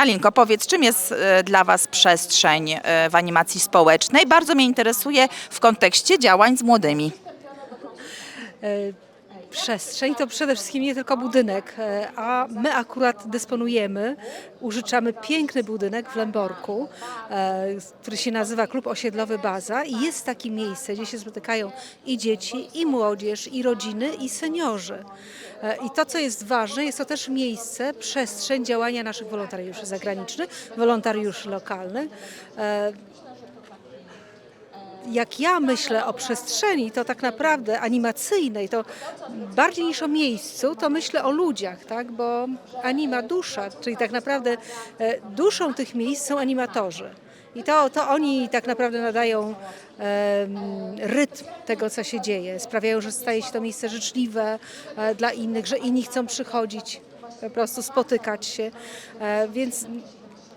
Alinko, powiedz, czym jest e, dla Was przestrzeń e, w animacji społecznej? Bardzo mnie interesuje w kontekście działań z młodymi. Przestrzeń to przede wszystkim nie tylko budynek, e, a my akurat dysponujemy, użyczamy piękny budynek w Lęborku, e, który się nazywa Klub Osiedlowy Baza i jest takie miejsce, gdzie się spotykają i dzieci, i młodzież, i rodziny, i seniorzy. E, I to, co jest ważne, jest to też miejsce, przestrzeń działania naszych wolontariuszy zagranicznych, wolontariuszy lokalnych. Jak ja myślę o przestrzeni, to tak naprawdę animacyjnej, to bardziej niż o miejscu, to myślę o ludziach, tak? bo anima dusza, czyli tak naprawdę e, duszą tych miejsc są animatorzy. I to, to oni tak naprawdę nadają rytm tego, co się dzieje. Sprawiają, że staje się to miejsce życzliwe e, dla innych, że inni chcą przychodzić, po prostu spotykać się. E, więc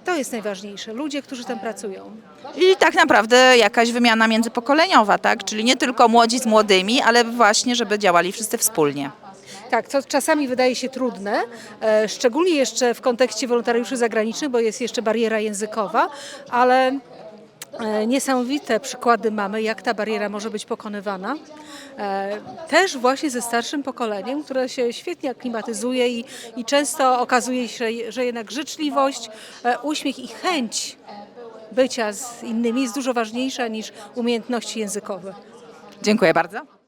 to jest najważniejsze. Ludzie, którzy tam pracują. I tak naprawdę jakaś wymiana międzypokoleniowa, tak? Czyli nie tylko młodzi z młodymi, ale właśnie, żeby działali wszyscy wspólnie. Tak, co czasami wydaje się trudne, e, szczególnie jeszcze w kontekście wolontariuszy zagranicznych, bo jest jeszcze bariera językowa, ale niesamowite przykłady mamy, jak ta bariera może być pokonywana. E, Też właśnie ze starszym pokoleniem, które się świetnie aklimatyzuje i, i często okazuje się, że jednak życzliwość, e, uśmiech i chęć bycia z innymi jest dużo ważniejsza niż umiejętności językowe. Dziękuję bardzo.